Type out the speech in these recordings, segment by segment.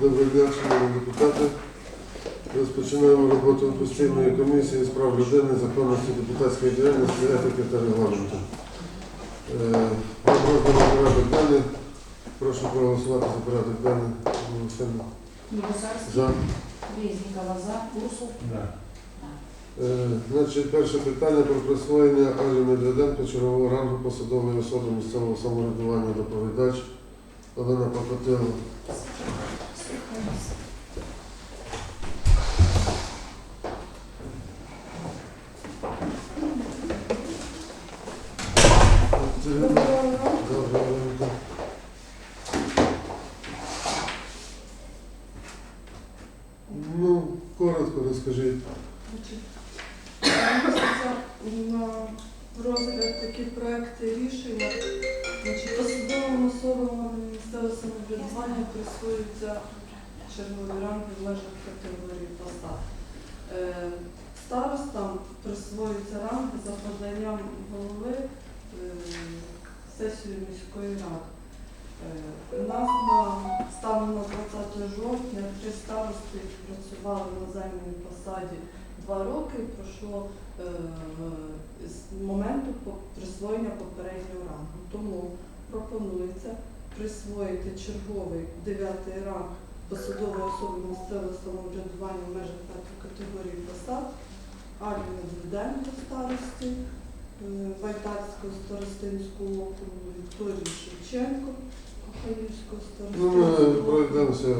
Доброго дня, шановні депутати. Розпочинаємо роботу постійної комісії з прав людини, законності депутатської діяльності, етики та регламенту. Е, Вам роздано порядок денний. Прошу проголосувати за порядок денний. Голосуємо. За. Резнікова за. Да. Е, Значить, перше питання про присвоєння Алі Медведенко чергового рангу посадової особи місцевого самоврядування доповідач Олена Покотило. Ну, коротко. Вносяться на розгляд такі проекти рішення. Значить, посадовим особам місцевого самоврядування присвоюються чергові ранги в межах категорії посад. Е, Старостам присвоюються ранги за поданням голови е, сесії міської ради. Е, У нас на станом на 20 жовтня три старости працювали на займаній посаді два роки. Пройшло е, з моменту присвоєння попереднього рангу. Тому пропонується присвоїти черговий дев'ятий ранг посадової особи місцевого самоврядування в межах п'ятої категорії посад Алі Медведенко старості, е, Байтарського старостинського округу, Вікторії Шевченко, Кохаївського Ну, ми старостинського округу. пройдемося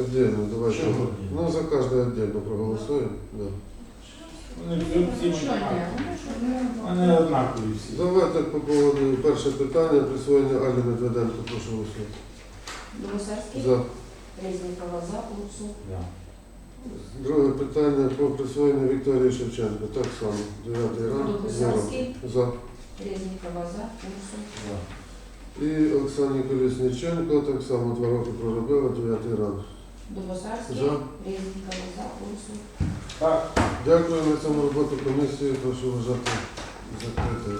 отдельно. Давайте. Чому? Ну, за кожне отдельно проголосуємо. Да. Всі однакові. Вони однакові всі. Давайте по поводу перше питання присвоєння Алі Медведенко. Прошу голосувати. Новосарський, За. Резнікова за. Да. Друге питання про присвоєння Вікторії Шевченко. Так само. Дев'ятий ранг. Дубосарський. За. Резнікова за. Да. І Оксані Колісниченко так само два роки проробила, дев'ятий ранг. Дубосарський, За. Резнікова за. Так. Дякую на цьому роботу комісії. Прошу вважати закритою.